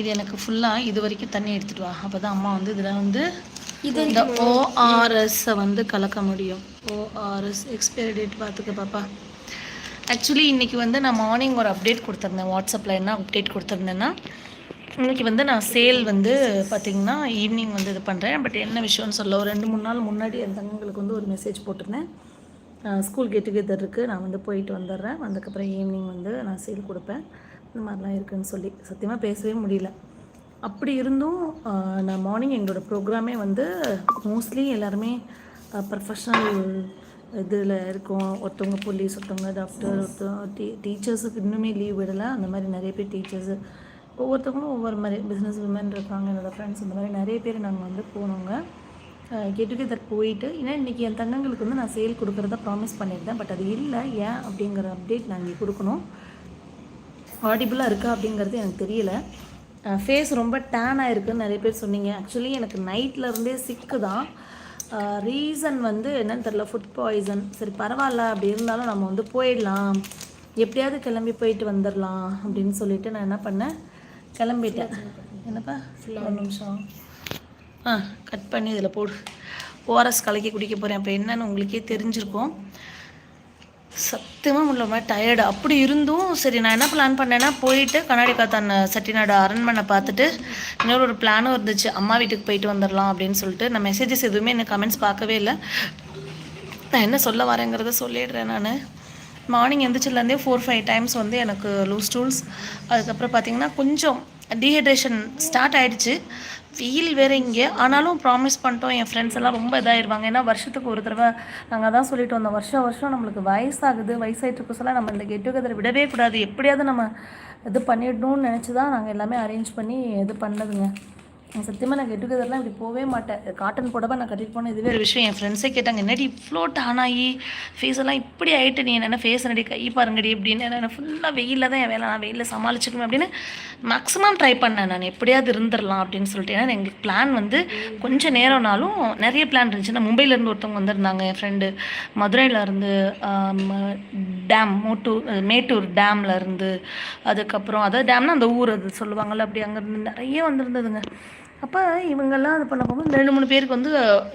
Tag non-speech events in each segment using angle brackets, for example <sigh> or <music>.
இது எனக்கு ஃபுல்லாக இது வரைக்கும் தண்ணி எடுத்துட்டு வா. அப்போ தான் அம்மா வந்து இதில் வந்து இது இந்த ஓஆர்எஸ்ஸை வந்து கலக்க முடியும். ஓஆர்எஸ் எக்ஸ்பைரி டேட் பார்த்துக்க பாப்பா. ஆக்சுவலி இன்றைக்கி வந்து நான் மார்னிங் ஒரு அப்டேட் கொடுத்துருந்தேன். வாட்ஸ்அப்பில் என்ன அப்டேட் கொடுத்துருந்தேன்னா இன்னைக்கு வந்து நான் சேல் வந்து பார்த்திங்கன்னா ஈவினிங் வந்து இது பண்ணுறேன் பட் என்ன விஷயம்னு சொல்ல ஒரு ரெண்டு மூணு நாள் முன்னாடி என் தங்களுக்கு வந்து ஒரு மெசேஜ் போட்டிருந்தேன். ஸ்கூல் கெட் டுகெதர் இருக்குது நான் வந்து போயிட்டு வந்துடுறேன். வந்ததுக்கப்புறம் ஈவினிங் வந்து நான் சேல் கொடுப்பேன். இந்த மாதிரிலாம் இருக்குன்னு சொல்லி சத்தியமாக பேசவே முடியல. அப்படி இருந்தும் நான் மார்னிங் எங்களோட ப்ரோக்ராமே வந்து மோஸ்ட்லி எல்லாருமே ப்ரொஃபஷ்னல் இதில் இருக்கோம். ஒருத்தவங்க போலீஸ் ஒருத்தவங்க டாக்டர் ஒருத்தவங்க டீ டீச்சர்ஸுக்கு இன்னுமே லீவ் விடலை. அந்த மாதிரி நிறைய பேர் டீச்சர்ஸு ஒவ்வொருத்தவங்களும் ஒவ்வொரு மாதிரி பிஸ்னஸ் விமன் இருக்காங்க. என்னோடய ஃப்ரெண்ட்ஸ் இந்த மாதிரி நிறைய பேர் நாங்கள் வந்து போனோங்க. கெட் டுகெதர் போயிட்டு ஏன்னா இன்றைக்கி என் தங்கங்களுக்கு வந்து நான் சேல் கொடுக்குறத ப்ராமிஸ் பண்ணியிருந்தேன். பட் அது இல்லை. ஏன் அப்படிங்கிற அப்டேட் நான் இங்கே கொடுக்கணும். ஆடிபிளாக இருக்கா அப்படிங்கிறது எனக்கு தெரியல. ஃபேஸ் ரொம்ப டேன் ஆயிருக்குன்னு நிறைய பேர் சொன்னீங்க. ஆக்சுவலி எனக்கு நைட்ல இருந்தே சிக்கு தான் ரீசன் வந்து என்னன்னு தெரில ஃபுட் பாய்சன் சரி பரவாயில்ல. அப்படி இருந்தாலும் நம்ம வந்து போயிடலாம். எப்படியாவது கிளம்பி போயிட்டு வந்துடலாம் அப்படின்னு சொல்லிட்டு நான் என்ன பண்ணேன்? கிளம்பிட்டேன். என்னப்பா? ஒரு நிமிஷம். ஆ கட் பண்ணி இதில் போடு. ஓஆர்எஸ் கலக்கி குடிக்க போகிறேன் அப்போ என்னன்னு உங்களுக்கே தெரிஞ்சிருக்கும். சத்தியமாக முடியல மாதிரி டயர்டு அப்படி இருந்தும் சரி நான் என்ன பிளான் பண்ணேன்னா போயிட்டு கண்ணாடி காத்தான் செட்டிநாடு அரண்மனை பார்த்துட்டு இன்னொரு ஒரு பிளானும் இருந்துச்சு. அம்மா வீட்டுக்கு போயிட்டு வந்துடலாம் அப்படின்னு சொல்லிட்டு நான் மெசேஜஸ் எதுவுமே எனக்கு கமெண்ட்ஸ் பார்க்கவே இல்லை. நான் என்ன சொல்ல வரேங்கிறத சொல்லிடுறேன் நான். மார்னிங் எந்திரிச்சிலேருந்தே ஃபோர் ஃபைவ் டைம்ஸ் வந்து எனக்கு லூஸ் டூல்ஸ் அதுக்கப்புறம் பார்த்தீங்கன்னா கொஞ்சம் டீஹைட்ரேஷன் ஸ்டார்ட் ஆயிடுச்சு. வெயில் வேறு இங்கே. ஆனாலும் ப்ராமிஸ் பண்ணிட்டோம். என் ஃப்ரெண்ட்ஸ் எல்லாம் ரொம்ப இதாகிடுவாங்க ஏன்னா வருஷத்துக்கு ஒரு தடவை நாங்கள் தான் சொல்லிட்டு வந்தோம். வருஷம் வருஷம் நம்மளுக்கு வயசாகுது. வயசாகிட்டு சொல்ல நம்ம இந்த கெட் டுகெதர் விடவே கூடாது. எப்படியாவது நம்ம இது பண்ணிடணும்னு நினச்சி தான் நாங்கள் எல்லாமே அரேஞ்ச் பண்ணி இது பண்ணதுங்க. சத்தியமாக நான் கெட் டுகெதர்லாம் இப்படி போகவே மாட்டேன். காட்டன் புடவை நான் கட்டிட்டு போனேன் இதுவே ஒரு விஷயம். என் ஃப்ரெண்ட்ஸே கேட்டாங்க என்னடி இவ்வளோ டான் ஆகி ஃபேஸ் எல்லாம் இப்படி ஆயிட்டு நீ என்ன ஃபேஸ் என்னடி? கை பாருங்கடி அப்படின்னு நான் ஃபுல்லாக வெயிலில் தான் என் வேலை. நான் வெயிலில் சமாளிச்சுக்கணும் அப்படின்னு மேக்ஸிமம் ட்ரை பண்ணேன் நான். எப்படியாவது இருந்துடலாம் அப்படின்னு சொல்லிட்டு. ஏன்னா எங்களுக்கு பிளான் வந்து கொஞ்சம் நேரம்னாலும் நிறைய பிளான் இருந்துச்சு. நான் மும்பையிலேருந்து ஒருத்தவங்க வந்திருந்தாங்க என் ஃப்ரெண்டு மதுரையிலேருந்து டேம் மோட்டூர் மேட்டூர் டேம்லேருந்து அதுக்கப்புறம் அதாவது டேம்னா அந்த ஊர் அது சொல்லுவாங்கள்ல அப்படி அங்கேருந்து நிறைய வந்திருந்ததுங்க. அப்போ இவங்கெல்லாம் இது பண்ண போகும்போது ரெண்டு மூணு பேருக்கு வந்து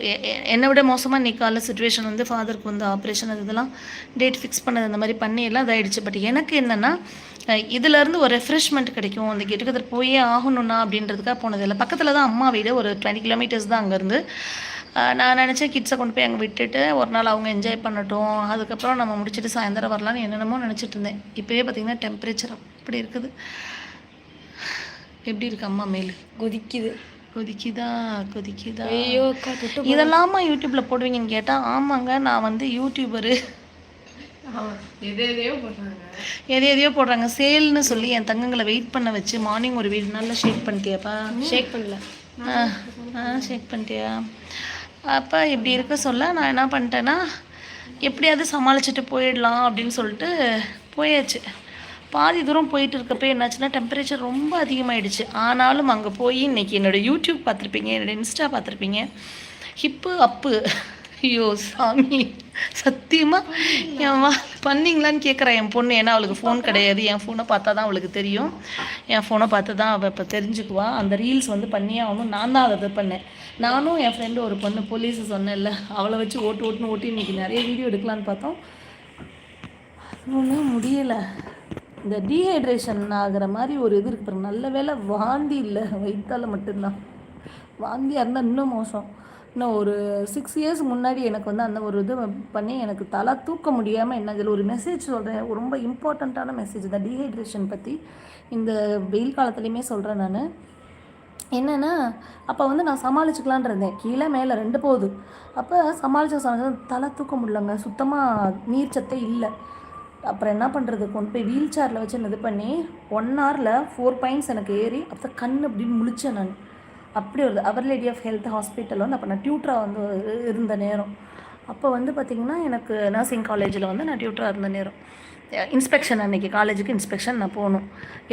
எ- என்னை விட மோசமாக நிற்கால சுச்சுவேஷன் வந்து ஃபாதருக்கு வந்து ஆப்ரேஷன் அது இதெல்லாம் டேட் ஃபிக்ஸ் பண்ணது அந்த மாதிரி பண்ணி எல்லாம் இதாயிடுச்சு. பட் எனக்கு என்னென்னா இதுலேருந்து ஒரு ரெஃப்ரெஷ்மெண்ட் கிடைக்கும். அந்த கெட்டுக்கதர் போயே ஆகணும்னா அப்படின்றதுக்காக போனது இல்லை. பக்கத்தில் தான் அம்மா வீடு ஒரு டுவெண்ட்டி கிலோமீட்டர்ஸ் தான் அங்கேருந்து நான் நினச்சேன் கிட்ஸை கொண்டு போய் அங்கே விட்டுட்டு ஒரு நாள் அவங்க என்ஜாய் பண்ணட்டும். அதுக்கப்புறம் நம்ம முடிச்சுட்டு சாயந்தரம் வரலான்னு என்னென்னமோ நினச்சிட்டு இருந்தேன். இப்போவே பார்த்தீங்கன்னா டெம்பரேச்சர் அப்படி இருக்குது. எப்படி இருக்கு அம்மா மேலு? கொதிக்குது. கொதிக்குதா கொதிக்குதா? ஐயோ இதெல்லாமா யூடியூப்ல போடுவீங்கன்னு கேட்டா ஆமாங்க நான் வந்து யூடியூபரு எது எதையோ போட்டாங்க எது எதையோ போடுறாங்க. சேல்னு சொல்லி என் தங்கங்களை வெயிட் பண்ண வச்சு மார்னிங் ஒரு வீடு நல்லா ஷேக் பண்ணிட்டியாப்பா? ஷேக் பண்ணல. ஆ ஆ ஷேக் பண்ணிட்டியா? அப்போ இப்படி இருக்க சொல்ல நான் என்ன பண்ணிட்டேன்னா எப்படியாவது சமாளிச்சுட்டு போயிடலாம் அப்படின்னு சொல்லிட்டு போயாச்சு. பாதி தூரம் போயிட்டு இருக்கப்ப என்னாச்சுன்னா டெம்பரேச்சர் ரொம்ப அதிகமாயிடுச்சு. ஆனாலும் அங்கே போய் இன்னைக்கு என்னோட யூடியூப் பார்த்துருப்பீங்க என்னோட இன்ஸ்டா பார்த்துருப்பீங்க. ஹிப்பு அப்பு ஐயோ சாமி. சத்தியமாக என் வா பண்ணீங்களான்னு கேட்குறா என் பொண்ணு. ஏன்னா அவளுக்கு ஃபோன் கிடையாது. என் ஃபோனை பார்த்தா தான் அவளுக்கு தெரியும். என் ஃபோனை பார்த்து தான் அவள் இப்போ தெரிஞ்சுக்குவா. அந்த ரீல்ஸ் வந்து பண்ணியே ஆகணும். நான் தான் அதை இது பண்ணேன். நானும் என் ஃப்ரெண்டு ஒரு பொண்ணு போலீஸ் சொன்னேன்ல. அவளை வச்சு ஓட்டு ஓட்டுன்னு ஓட்டி இன்னைக்கு நிறைய வீடியோ எடுக்கலான்னு பார்த்தோம். ஒன்றும் முடியலை. இந்த டீஹைட்ரேஷன் ஆகிற மாதிரி ஒரு இது இருக்கு பாருங்க. நல்ல வேளை வாந்தி இல்லை. வயிற்றால் மட்டும்தான். வாந்தியாக இருந்தால் இன்னும் மோசம். இன்னும் ஒரு சிக்ஸ் இயர்ஸ் முன்னாடி எனக்கு வந்து அந்த ஒரு இது பண்ணி எனக்கு தலை தூக்க முடியாமல் என்ன ஒரு மெசேஜ் சொல்கிறேன் ரொம்ப இம்பார்ட்டண்ட்டான மெசேஜ் தான் டீஹைட்ரேஷன் பற்றி இந்த வெயில் காலத்துலேயுமே சொல்கிறேன் நான். என்னென்னா அப்போ வந்து நான் சமாளிச்சுக்கலான் இருந்தேன். கீழே மேலே ரெண்டு போகுது. அப்போ சமாளிச்ச சமாளிச்சு தலை தூக்க முடியலங்க. சுத்தமாக நீர் சத்தே இல்லை. அப்புறம் என்ன பண்ணுறது கொண்டு போய் வீல் சேரில் வச்சு இது பண்ணி ஒன் ஹவரில் ஃபோர் பாயிண்ட்ஸ் எனக்கு ஏறி அப்போ கண் அப்படின்னு முழிச்சேன் நான். அப்படி வருது அவர் லேடி ஆஃப் ஹெல்த் ஹாஸ்பிட்டல் வந்து அப்போ நான் டியூட்டராக வந்து இருந்த நேரம். அப்போ வந்து பார்த்திங்கன்னா எனக்கு நர்சிங் காலேஜில் வந்து நான் டியூட்டராக இருந்த நேரம். இன்ஸ்பெக்ஷன் அன்னைக்கு காலேஜுக்கு இன்ஸ்பெக்ஷன் நான் போகணும்.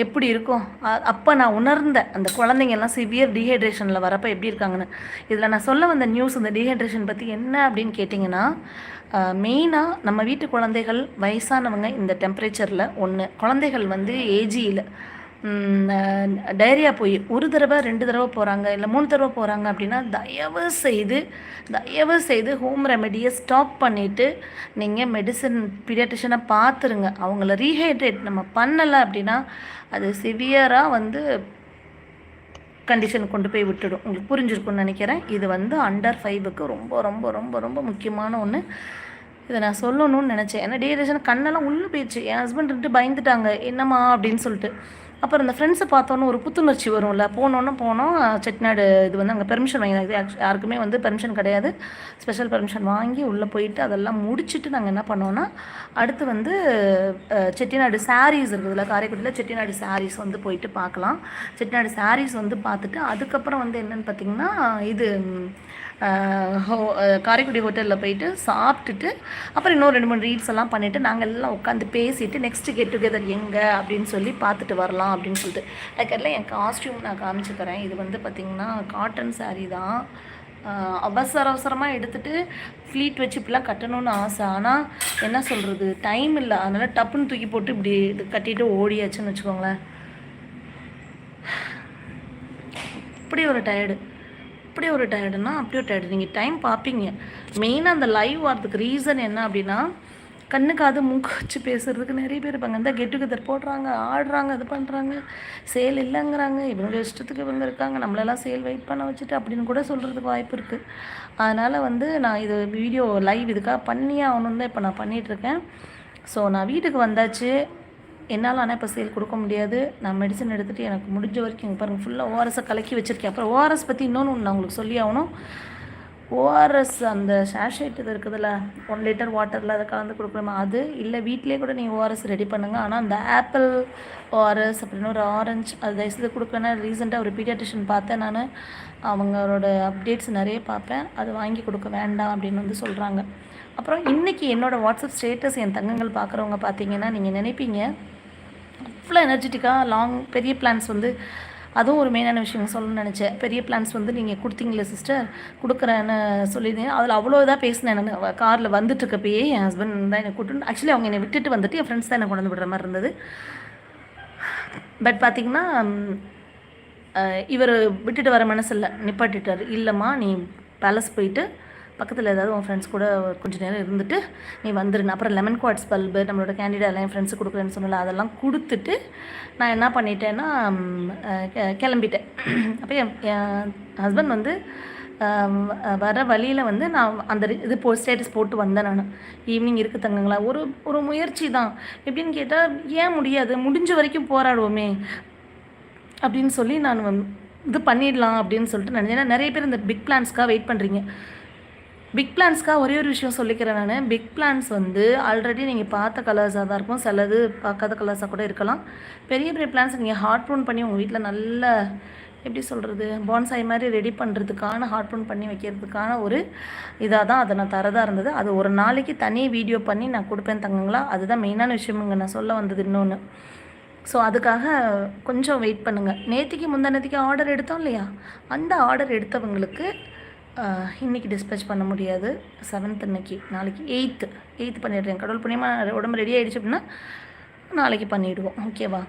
எப்படி இருக்கும்? அப்போ நான் உணர்ந்தேன் அந்த குழந்தைங்கெல்லாம் சிவியர் டீஹைட்ரேஷனில் வரப்போ எப்படி இருக்காங்கன்னு. இதில் நான் சொல்ல வந்த நியூஸ் இந்த டீஹைட்ரேஷன் பற்றி என்ன அப்படின்னு கேட்டிங்கன்னா மெயினாக நம்ம வீட்டு குழந்தைகள் வயசானவங்க இந்த டெம்பரேச்சரில் ஒன்று குழந்தைகள் வந்து ஏஜியில் டைரியா போய் ஒரு தடவை ரெண்டு தடவை போகிறாங்க இல்லை மூணு தடவை போகிறாங்க அப்படின்னா தயவு செய்து தயவு செய்து ஹோம் ரெமெடியை ஸ்டாப் பண்ணிவிட்டு நீங்கள் மெடிசன் பீடியாட்டிஷனை பார்த்துருங்க அவங்கள ரீஹைட்ரேட் நம்ம பண்ணலை அப்படின்னா அது சிவியராக வந்து கண்டிஷன் கொண்டு போய் விட்டுடும். உங்களுக்கு புரிஞ்சிருக்கும்னு நினைக்கிறேன். இது வந்து அண்டர் ஃபைவுக்கு ரொம்ப ரொம்ப ரொம்ப ரொம்ப முக்கியமான ஒன்று இதை நான் சொல்லணும்னு நினச்சேன். ஏன்னா டீஹைட்ரேஷன் கண்ணெல்லாம் உள்ளே போயிடுச்சு. என் ஹஸ்பண்ட் வந்துட்டு பயந்துட்டாங்க. என்னம்மா அப்படின்னு சொல்லிட்டு. அப்புறம் இந்த ஃப்ரெண்ட்ஸை பார்த்தோன்னே ஒரு புத்துணர்ச்சி வரும்ல. போனோன்னு போனோம் செட்டிநாடு இது வந்து அங்கே பெர்மிஷன் வாங்கி யாருக்குமே வந்து பெர்மிஷன் கிடையாது. ஸ்பெஷல் பெர்மிஷன் வாங்கி உள்ளே போயிட்டு அதெல்லாம் முடிச்சுட்டு நாங்கள் என்ன பண்ணோன்னா அடுத்து வந்து செட்டிநாடு சாரீஸ் இருக்குதுல்ல காரைக்குடியில் செட்டிநாடு சாரீஸ் வந்து போயிட்டு பார்க்கலாம். செட்டிநாடு சாரீஸ் வந்து பார்த்துட்டு அதுக்கப்புறம் வந்து என்னென்னு பார்த்தீங்கன்னா இது ஹோ- காரைக்குடி ஹோட்டலில் போயிட்டு சாப்பிட்டுட்டு அப்புறம் இன்னும் ரெண்டு மூணு ரீல்ஸ் எல்லாம் பண்ணிவிட்டு நாங்கள் எல்லாம் உட்காந்து பேசிட்டு நெக்ஸ்ட் கெட் டுகெதர் எங்கே? அப்படின்னு சொல்லி பார்த்துட்டு வரலாம் அப்படின்னு சொல்லிட்டு. அதுக்கெல்லாம் என் காஸ்ட்யூம் நான் காமிச்சுக்கிறேன் இது வந்து பார்த்திங்கன்னா காட்டன் சாரீ தான். அவசர அவசரமாக எடுத்துட்டு ஃப்ளீட் வச்சு இப்படிலாம் கட்டணும்னு ஆசை. ஆனால் என்ன சொல்கிறது டைம் இல்லை. அதனால் டப்புன்னு தூக்கி போட்டு இப்படி இது கட்டிட்டு ஓடியாச்சுன்னு வச்சுக்கோங்களேன். இப்படி ஒரு டயர்டு அப்படி ஒரு டயர்டுனா அப்படி ஒரு டயர்டு. நீங்கள் டைம் பார்ப்பீங்க. மெயினாக அந்த லைவ் வரதுக்கு ரீசன் என்ன அப்படின்னா கண்ணு காது மூக்கு வச்சு பேசுகிறதுக்கு நிறைய பேர் இருப்பாங்க. இந்த கெட் டுகெதர் போடுறாங்க ஆடுறாங்க இது பண்ணுறாங்க சேல் இல்லைங்கிறாங்க. இவங்க இஷ்டத்துக்கு இவங்க இருக்காங்க. நம்மளெல்லாம் சேல் வெயிட் பண்ண வச்சுட்டு அப்படின்னு கூட சொல்கிறதுக்கு வாய்ப்பு இருக்குது அதனால் வந்து நான் இது வீடியோ லைவ் இதுக்காக பண்ணியே ஆகணுன்னு தான் இப்போ நான் பண்ணிகிட்ருக்கேன் ஸோ நான் வீட்டுக்கு வந்தாச்சு. என்னால் ஆனால் இப்போ சேல் கொடுக்க முடியாது. நான் மெடிசன் எடுத்துகிட்டு எனக்கு முடிஞ்ச வரைக்கும் இங்கே பாருங்கள் ஃபுல்லாக ஓஆர்எஸை கலக்கி வச்சுருக்கேன். அப்புறம் ஓஆர்எஸ் பற்றி இன்னொன்று ஒன்று நான் உங்களுக்கு சொல்லி ஆகணும். ஓஆர்எஸ் அந்த ஷேஷேட் இது இருக்குதுல்ல ஒன் லிட்டர் வாட்டரில் அதை கலந்து கொடுக்குறோமா அது இல்லை வீட்டிலே கூட நீங்கள் ஓஆர்எஸ் ரெடி பண்ணுங்கள் ஆனால் அந்த ஆப்பிள் ஓஆர்எஸ் அப்படின்னு ஒரு ஆரஞ்சு அது தயவுசெய்து கொடுக்கணும்னா ரீசெண்டாக ஒரு பீடியாட்ரிஷன் பார்த்தேன் நான். அவங்களோட அப்டேட்ஸ் நிறைய பார்ப்பேன். அது வாங்கி கொடுக்க வேண்டாம் அப்படின்னு வந்து சொல்கிறாங்க அப்புறம் இன்றைக்கி என்னோடய வாட்ஸ்அப் ஸ்டேட்டஸ் என் தங்கங்கள் பார்க்குறவங்க பார்த்தீங்கன்னா நீங்கள் நினைப்பீங்க அவ்வளோ எனர்ஜெட்டிக்காக லாங் பெரிய பிளான்ஸ் வந்து அதுவும் ஒரு மெயினான விஷயம் சொல்லணும்னு நினச்சேன். பெரிய பிளான்ஸ் வந்து நீங்கள் கொடுத்தீங்களே சிஸ்டர் கொடுக்குறேன்னு சொல்லியிருந்தேன் அதில் அவ்வளோ இதாக பேசினேன் நான். காரில் வந்துட்டுருக்கப்பயே என் ஹஸ்பண்ட் தான் என்னை கூட்டு ஆக்சுவலி அவங்க என்னை விட்டுட்டு வந்துட்டு என் ஃப்ரெண்ட்ஸ் தான் என்னை கொண்டு வந்து விடுற மாதிரி இருந்தது. பட் பார்த்தீங்கன்னா இவர் விட்டுட்டு வர மனசில் நிப்பாட்டிட்டார். இல்லைம்மா நீ பேலஸ் போயிட்டு பக்கத்தில் ஏதாவது உன் ஃப்ரெண்ட்ஸ் கூட கொஞ்சம் நேரம் இருந்துட்டு நீ வந்துரு அப்புறம் லெமன் குவாட்ஸ் பல்பு நம்மளோட கேண்டிடா எல்லாம் என் ஃப்ரெண்ட்ஸு கொடுக்குறேன்னு சொன்னல அதெல்லாம் கொடுத்துட்டு நான் என்ன பண்ணிட்டேன்னா கெ- கிளம்பிட்டேன். <clears throat> அப்போ என் ஹஸ்பண்ட் வந்து வர வழியில் வந்து நான் அந்த இது போ ஸ்டேட்டஸ் போட்டு வந்தேன் நான். ஈவினிங் இருக்கு தங்கங்களா ஒரு ஒரு முயற்சி தான். எப்படின்னு கேட்டால் ஏன் முடியாது? முடிஞ்ச வரைக்கும் போராடுவோமே. அப்படின்னு சொல்லி நான் இது பண்ணிடலாம் அப்படின்னு சொல்லிட்டு நினைச்சேன். நிறைய பேர் இந்த பிக் பிளான்ஸ்க்காக வெயிட் பண்ணுறீங்க பிக் பிளான்ஸ்க்காக ஒரே ஒரு விஷயம் சொல்லிக்கிறேன் நான். பிக் பிளான்ஸ் வந்து ஆல்ரெடி நீங்கள் பார்த்த கலர்ஸாக தான் இருக்கும். சிலது பார்க்காத கலர்ஸாக கூட இருக்கலாம். பெரிய பெரிய பிளான்ஸ் நீங்கள் ஹார்ட் ப்ரூன் பண்ணி உங்கள் வீட்டில் நல்ல எப்படி சொல்கிறது பான்சாய் மாதிரி ரெடி பண்ணுறதுக்கான ஹார்ட் ப்ரூன் பண்ணி வைக்கிறதுக்கான ஒரு இதாக தான் அதை நான் தரதா இருந்தது. அது ஒரு நாளைக்கு தனி வீடியோ பண்ணி நான் கொடுப்பேன் தங்கங்களா? அதுதான் மெயினான விஷயமுங்க. நான் சொல்ல வந்தது இன்னொன்று ஸோ அதுக்காக கொஞ்சம் வெயிட் பண்ணுங்கள் நேத்திக்கு முந்தானத்துக்கு ஆர்டர் எடுத்தோம் இல்லையா? அந்த ஆர்டர் எடுத்தவங்களுக்கு இன்றைக்கி டிஸ்பேச் பண்ண முடியாது. செவன்த் அன்னைக்கு. நாளைக்கு எயித்து எயித்து பண்ணிடுறேன். கடவுள் புண்ணியமாக உடம்பு ரெடி ஆகிடுச்சு அப்படின்னா நாளைக்கு பண்ணிவிடுவோம் ஓகேவா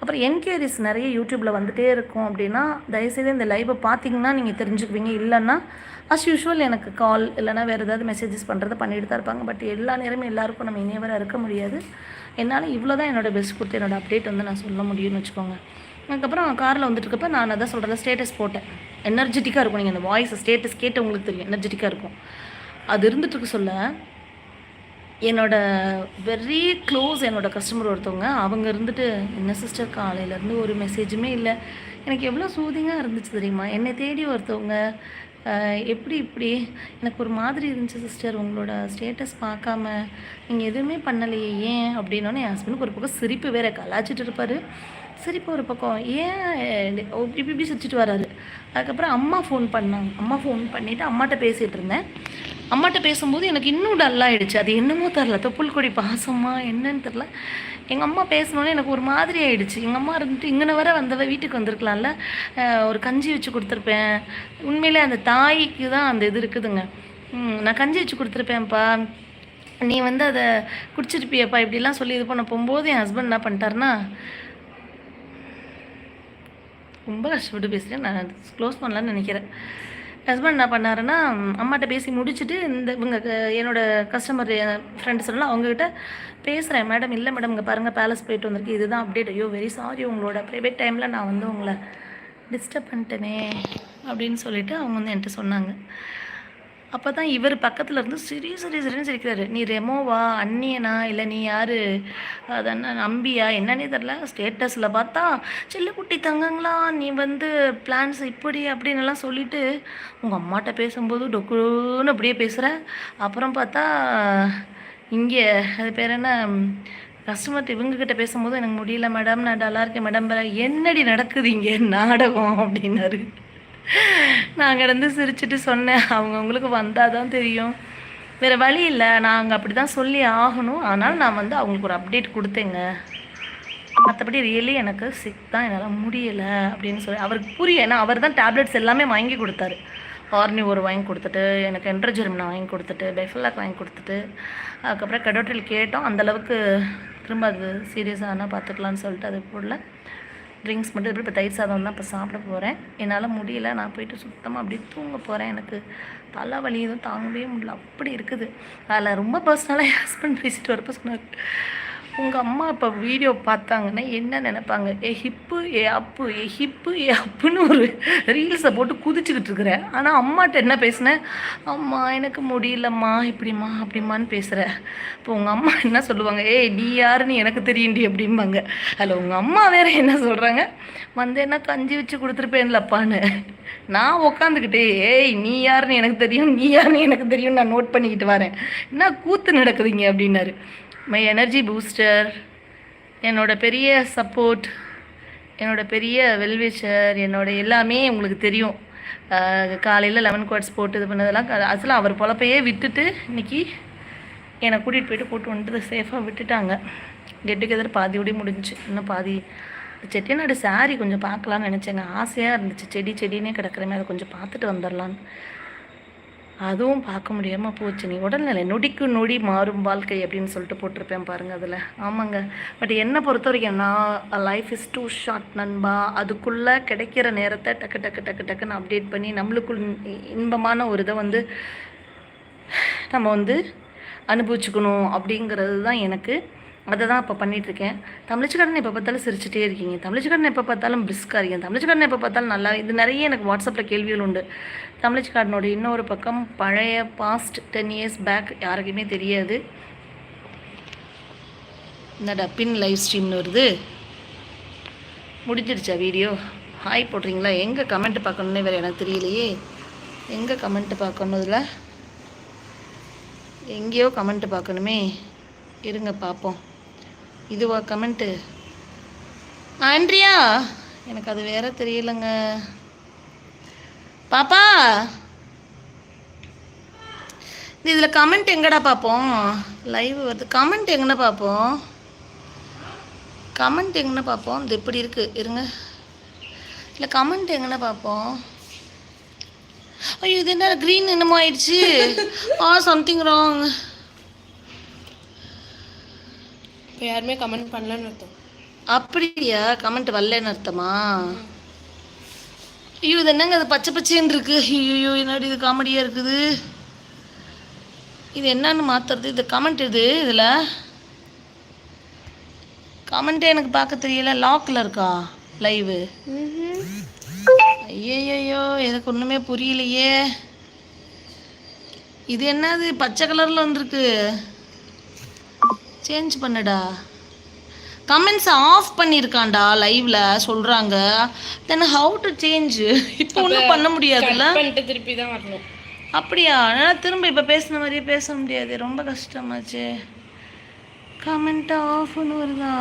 அப்புறம் என்கொயரிஸ் நிறைய யூடியூப்பில் வந்துகிட்டே இருக்கும் அப்படின்னா தயவுசெய்து இந்த லைவை பார்த்தீங்கன்னா நீங்கள் தெரிஞ்சுக்குவீங்க. இல்லைன்னா அஸ் யூஷுவல் எனக்கு கால் இல்லைன்னா வேறு ஏதாவது மெசேஜஸ் பண்ணுறத பண்ணிட்டு தான் இருப்பாங்க. பட் எல்லா நேரமும் எல்லாருக்கும் நம்ம இனியவராக இருக்க முடியாது. என்னால் இவ்வளோ தான் என்னோட பெஸ்ட் கொடுத்து என்னோட அப்டேட் வந்து நான் சொல்ல முடியும்னு வச்சுக்கோங்க. அதுக்கப்புறம் காரில் வந்துட்டு இருக்கப்ப நான் அதான் சொல்கிறேன் ஸ்டேட்டஸ் போட்டேன். எனர்ஜெட்டிக்காக இருக்கும். நீங்கள் அந்த வாய்ஸ் ஸ்டேட்டஸ் கேட்டு உங்களுக்கு தெரியும். எனர்ஜெட்டிக்காக இருக்கும். அது இருந்துட்டு இருக்க சொல்ல. என்னோட வெரி க்ளோஸ் என்னோட கஸ்டமர் ஒருத்தவங்க அவங்க இருந்துட்டு என்ன சிஸ்டர் காலையிலேருந்து ஒரு மெசேஜுமே இல்லை. எனக்கு எவ்வளோ சூதிங்காக இருந்துச்சு தெரியுமா? என்னை தேடி ஒருத்தவங்க எப்படி இப்படி? எனக்கு ஒரு மாதிரி இருந்துச்சு சிஸ்டர் உங்களோட ஸ்டேட்டஸ் பார்க்காம நீங்கள் எதுவுமே பண்ணலையே ஏன்? அப்படின்னோடனே என் ஹஸ்பண்டுக்கு ஒரு பக்கம் சிரிப்பு வேற கலாச்சிட்டு இருப்பார். சிரிப்பு ஒரு பக்கம் ஏன்? இப்படி இப்படி சிரிச்சிட்டு வராரு. அதுக்கப்புறம் அம்மா ஃபோன் பண்ணாங்க அம்மா ஃபோன் பண்ணிவிட்டு அம்மாட்ட பேசிகிட்டு இருந்தேன். அம்மாட்ட பேசும்போது எனக்கு இன்னும் டல்லாகிடுச்சு அது என்னமோ தெரில தொப்புள் கொடி பாசமா என்னன்னு தெரில எங்கள் அம்மா பேசினோன்னே எனக்கு ஒரு மாதிரி ஆகிடுச்சு எங்கள் அம்மா இருந்துட்டு இங்கே வர வந்தவ வீட்டுக்கு வந்திருக்கலாம்ல. ஒரு கஞ்சி வச்சு கொடுத்துருப்பேன். உண்மையிலே அந்த தாய்க்கு தான் அந்த இது இருக்குதுங்க. நான் கஞ்சி வச்சு கொடுத்துருப்பேன்ப்பா. நீ வந்து அதை குடிச்சிருப்பியப்பா. இப்படிலாம் சொல்லி இது பண்ண போகும்போது என் ஹஸ்பண்ட் என்ன பண்ணிட்டாருன்னா ரொம்ப கஷ்டப்பட்டு பேசுகிறேன் நான் க்ளோஸ் பண்ணலான்னு நினைக்கிறேன். ஹஸ்பண்ட் என்ன பண்ணாருன்னா அம்மாட்ட பேசி முடிச்சுட்டு இந்த இவங்க க- என்னோட கஸ்டமர் ஃப்ரெண்டு சொல்லலாம் அவங்ககிட்ட பேசுகிறேன் மேடம் இல்லை மேடம் இங்கே பாருங்கள் பேலஸ் போயிட்டு வந்திருக்கு இதுதான் அப்டேட் ஐயோ வெரி சாரி உங்களோட. ப்ரைவேட் டைமில் நான் வந்து உங்களை டிஸ்டர்ப் பண்ணிட்டேனே அப்படின்னு சொல்லிட்டு அவங்க வந்து என்கிட்ட சொன்னாங்க. அப்போ தான் இவர் பக்கத்தில் இருந்து சிரி சிரி சிரின்னு சிரிக்கிறாரு. நீ ரெமோவா? அண்ணியனா இல்லை நீ யார்? அது நம்பியா? என்னன்னே தெரில ஸ்டேட்டஸில் பார்த்தா செல்லக்குட்டி தங்கங்களா? நீ வந்து பிளான்ஸ் இப்படி அப்படின்னுலாம் சொல்லிட்டு உங்கள் அம்மாட்ட பேசும்போது டொக்குன்னு அப்படியே பேசுகிற அப்புறம் பார்த்தா இங்கே அது பேர் என்ன? கஸ்டமர்கிட்ட இவங்ககிட்ட பேசும்போது எனக்கு முடியல மேடம். நான் டல்லாக இருக்கேன். மேடம் என்னடி நடக்குது இங்கே? நாடகம் அப்படின்னாரு. நான் கிடந்து சிரிச்சிட்டு சொன்னேன். அவங்கவுங்களுக்கு வந்தால் தான் தெரியும். வேறு வழி இல்லை. நாங்கள் அப்படி தான் சொல்லி ஆகணும். ஆனால் நான் வந்து அவங்களுக்கு ஒரு அப்டேட் கொடுத்தேங்க. மற்றபடி ரியலி எனக்கு சிக் தான். என்னால் முடியலை அப்படின்னு சொல்லி அவருக்கு புரிய ஏன்னா அவர் தான் டேப்லெட்ஸ் எல்லாமே வாங்கி கொடுத்தாரு. ஆர்னி ஒரு வாங்கி கொடுத்துட்டு எனக்கு என்ட்ரஜெர்மினா வாங்கி கொடுத்துட்டு பெஃபலாக் வாங்கி கொடுத்துட்டு அதுக்கப்புறம் கடோட்டில் கேட்டோம். அந்தளவுக்கு திரும்ப அது சீரியஸாக ஆனால் பார்த்துக்கலான்னு சொல்லிட்டு அது போடல. ட்ரிங்க்ஸ் மட்டும் எப்படி இப்போ தயிர் சாதம் தான் இப்போ சாப்பிட போகிறேன் என்னால் முடியல. நான் போயிட்டு சுத்தமாக அப்படியே தூங்க போகிறேன் எனக்கு. தலைவலி எதுவும் தாங்கவே முடியல. அப்படி இருக்குது. அதில் ரொம்ப பர்சனலாக ஹஸ்பண்ட் பேசிட்டு வரப்போ சொன்னார். உங்கள் அம்மா இப்போ வீடியோ பார்த்தாங்கன்னா என்ன நினைப்பாங்க? ஏ ஹிப்பு ஏ அப்பு ஏ ஹிப்பு ஏ அப்புன்னு ஒரு ரீல்ஸை போட்டு குதிச்சுக்கிட்டு இருக்கிறேன் ஆனால் அம்மாட்ட என்ன பேசினேன் அம்மா எனக்கு முடியலம்மா இப்படிம்மா அப்படிம்மான்னு பேசுகிற இப்போ உங்கள் அம்மா என்ன சொல்லுவாங்க? ஏய் நீ யாருன்னு எனக்கு தெரியுண்டி அப்படிம்பாங்க. அதில் உங்கள் அம்மா வேற என்ன சொல்கிறாங்க வந்தேன்னா கஞ்சி வச்சு கொடுத்துருப்பேன்லப்பான்னு. நான் உக்காந்துக்கிட்டே ஏய் நீ யாருன்னு எனக்கு தெரியும் நீ யாருன்னு எனக்கு தெரியும் நான் நோட் பண்ணிக்கிட்டு வரேன். என்ன கூத்து நடக்குதுங்க? அப்படின்னாரு. மை எனர்ஜி பூஸ்டர் என்னோட பெரிய சப்போர்ட் என்னோட பெரிய வெல்விஷர் என்னோட எல்லாமே உங்களுக்கு தெரியும். காலையில் லெமன் குவாட்ஸ் போட்டு இது பண்ணதெல்லாம் அதில் அவர் பொழப்பையே விட்டுட்டு இன்னைக்கு என்னை கூட்டிகிட்டு போயிட்டு கூட்டு வந்துட்டு சேஃபாக விட்டுட்டாங்க. கெட் டுகெதர் பாதியோடய முடிஞ்சுச்சு இன்னும் பாதி செட்டிநாடு சாரி கொஞ்சம் பார்க்கலான்னு நினச்சேங்க. ஆசையாக இருந்துச்சு. செடி செடினே கிடக்குறமே அதை கொஞ்சம் பார்த்துட்டு வந்துடலான்னு அதுவும் பார்க்க முடியாமல் போச்சு. நீ உடல்நிலை நொடிக்கு நொடி மாறும் வாழ்க்கை அப்படின்னு சொல்லிட்டு போட்டிருப்பேன் பாருங்கள் அதில். ஆமாங்க. பட் என்னை பொறுத்த வரைக்கும் நான் லைஃப் இஸ் டூ ஷார்ட் நண்பா. அதுக்குள்ளே கிடைக்கிற நேரத்தை டக்கு டக்கு டக்கு டக்குன்னு அப்டேட் பண்ணி நம்மளுக்குள் இன்பமான ஒரு இதை வந்து நம்ம வந்து அனுபவிச்சுக்கணும் அப்படிங்கிறது தான் எனக்கு அதை தான் இப்போ பண்ணிகிட்ருக்கேன் தமிழ்ச்சிக்காரன் எப்போ பார்த்தாலும் சிரிச்சிட்டே இருக்கீங்க. தமிழ்ச்சிக்காரன் எப்போ பார்த்தாலும் பிரிஸ்காக இருக்கீங்க தமிழ்ச்சிக்காரன் எப்போ பார்த்தாலும் நல்லா இது நிறைய எனக்கு வாட்ஸ்அப்பில் கேள்விகள் உண்டு. தமிழ்ச்சிக்காரனோட இன்னொரு பக்கம் பழைய பாஸ்ட் டென் இயர்ஸ் பேக் யாருக்குமே தெரியாது. என்னடா பின் லைவ் ஸ்ட்ரீம்னு வருது. முடிஞ்சிடுச்சா வீடியோ ஹாய் போடுறீங்களா? எங்கே கமெண்ட் பார்க்கணுன்னே வேறு எனக்கு தெரியலையே. எங்கே கமெண்ட் பார்க்கணும் எங்கேயோ கமெண்ட் பார்க்கணுமே. இருங்க பார்ப்போம். இதுவா கமெண்ட்டு? ஆண்ட்ரியா? எனக்கு அது வேற தெரியலங்க. பாப்பா? இதில் கமெண்ட் எங்கடா பார்ப்போம் லைவ் வருது. கமெண்ட் எங்கன்னு பார்ப்போம் கமெண்ட் எங்கன்னு பார்ப்போம் இது இப்படி இருக்கு. இருங்க. இல்லை கமெண்ட் எங்கன்னு பார்ப்போம் ஐயோ இது என்ன க்ரீன் என்னமோ ஆயிடுச்சு. ஆ சம்திங் ராங் இப்போ யாருமே கமெண்ட் பண்ணலன்னு அர்த்தம். அப்படியா? கமெண்ட் வரலன்னு அர்த்தமா? ஐயோ இது என்னங்க அது பச்சை பச்சைன்னு இருக்கு? ஐயோ என்னடி இது காமெடியாக இருக்குது? இது என்னன்னு மாத்துறது? இது கமெண்ட் இது இதில்? கமெண்ட்டே எனக்கு பார்க்க தெரியல. லாக்கில் இருக்கா? லைவு ஐயையோ எனக்கு ஒன்றுமே புரியலையே. இது என்னது? பச்சை கலரில் வந்திருக்கு. சேஞ்ச் பண்ணுடா. கமெண்ட்ஸ் ஆஃப் பண்ணியிருக்கான்டா லைவ்ல சொல்றாங்க. தென் ஹவு டு சேஞ்ச் இப்போ ஒன்றும் பண்ண முடியாதுல்ல? திருப்பி தான் வரணும். அப்படியா? அதனால் திரும்ப இப்போ பேசின மாதிரியே பேச முடியாது. ரொம்ப கஷ்டமாச்சு. கமெண்ட் ஆஃப்னு வருதா?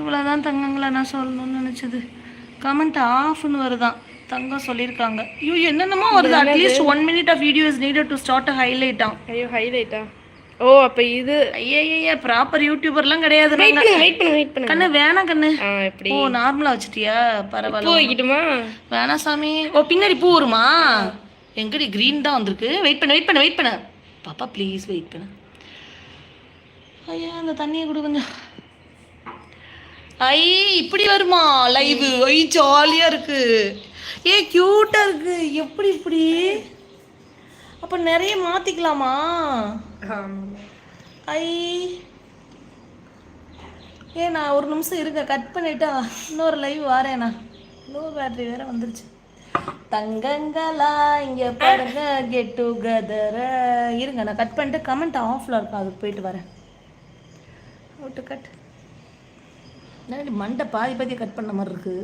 இவ்வளோதான் தங்கங்களா நான் சொல்லணும்னு நினச்சது. கமெண்ட் ஆஃப்னு வருதான் தங்கம் சொல்லியிருக்காங்க. ஐயோ என்னென்னமோ வருது. At least one minute of video is needed to start ஹைலைட்டாம் ஐயோ ஹைலைட்டா ஓ அப்போ இது ஐயய்ய ப்ராப்பர் யூடியூபர்லாம் கிடையாது. வெயிட் பண்ணு வெயிட் பண்ணு கண்ணு வேணாம் கண்ணு. ஆ எப்படி? ஓ நார்மலா வச்சிட்டியா? பூ பரவாயில்ல வைக்கட்டுமா? வேணாம் சாமி. ஓ பின்னாடி பூ வருமா? எங்கடி க்ரீன் தான் வந்திருக்கு. வெயிட் பண்ண வெயிட் பண்ண வெயிட் பண்ண. பாப்பா ப்ளீஸ் வெயிட் பண்ண. ஐயா அந்த தண்ணியை கொடு கொஞ்சம். ஐ இப்படி வருமா? லைவ் ஐ ஜாலியா இருக்கு. ஏ கியூட்டா இருக்கு. எப்படி இப்படி? அப்ப நிறைய மாத்திக்கலாமா? Um, ஐ ஏ நான் ஒரு நிமிஷம் இருங்க. கட் பண்ணிட்டா இன்னொரு லைவ் வாரேண்ணா. லோ பேட்டரி வேற வந்துருச்சு. தங்கங்களா இங்க பாருங்க கெட் டுகெதர் இருங்க நான் கட் பண்ணிட்டு கமெண்ட் ஆஃப்ல இருக்கும் அதுக்கு போயிட்டு வரேன். அவுட்டு கட் மண்டை பாதி பாதி கட் பண்ண மாதிரி இருக்கு.